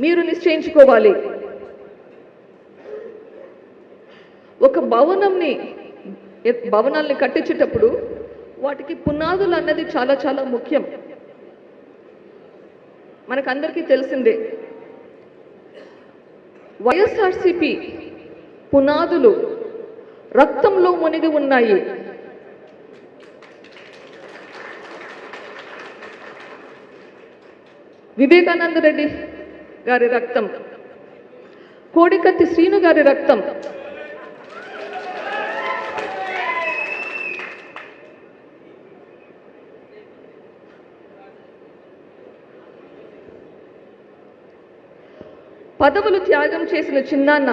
మీరు నిశ్చయించుకోవాలి. ఒక భవనంని భవనాల్ని కట్టించేటప్పుడు వాటికి పునాదులు అన్నది చాలా చాలా ముఖ్యం. మనకందరికీ తెలిసిందే. వైఎస్ఆర్సిపి పునాదులు రక్తంలో మునిగి ఉన్నాయి. వివేకానంద రెడ్డి గారి రక్తం. కోడికత్తి శ్రీను గారి రక్తం. పదవులు త్యాగం చేసిన చిన్నాన్న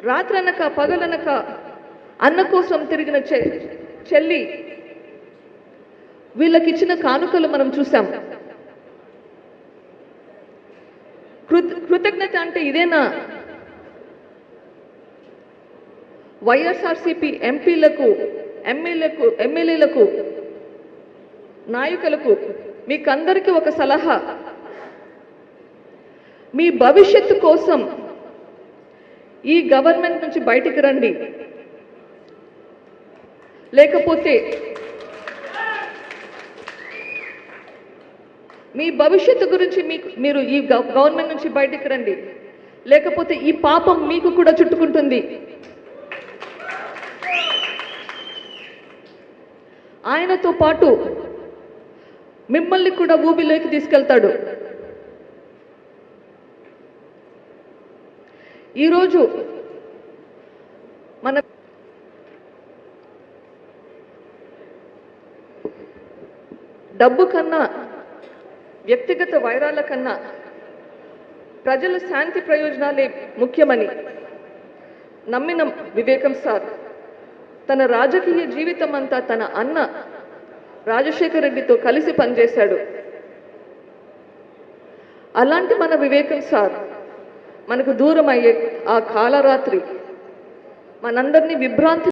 రాత్రనక పగలనక అన్న కోసం తిరిగిన చె చెల్లి వీళ్ళకిచ్చిన కానుకలు మనం చూసాం కృత కృతజ్ఞత అంటే ఇదేనా? వైఎస్ఆర్సిపి ఎంపీలకు ఎమ్మెల్యేలకు ఎమ్మెల్యేలకు నాయకులకు మీకందరికీ ఒక సలహా. మీ భవిష్యత్తు కోసం ఈ గవర్నమెంట్ నుంచి బయటికి రండి. లేకపోతే మీ భవిష్యత్తు గురించి మీకు మీరు ఈ గవర్నమెంట్ నుంచి బయటికి రండి. లేకపోతే ఈ పాపం మీకు కూడా చుట్టుకుంటుంది. ఆయనతో పాటు మిమ్మల్ని కూడా ఊబిలోకి తీసుకెళ్తాడు. ఈరోజు మన డబ్బు కన్నా వ్యక్తిగత వైరాల కన్నా ప్రజల శాంతి ప్రయోజనాలే ముఖ్యమని నమ్మిన వివేకం సార్ తన రాజకీయ జీవితం అంతా తన అన్న రాజశేఖర రెడ్డితో కలిసి పనిచేశాడు. అలాంటి మన వివేకం సార్ మనకు దూరం అయ్యే ఆ కాలరాత్రి మనందరినీ విభ్రాంతి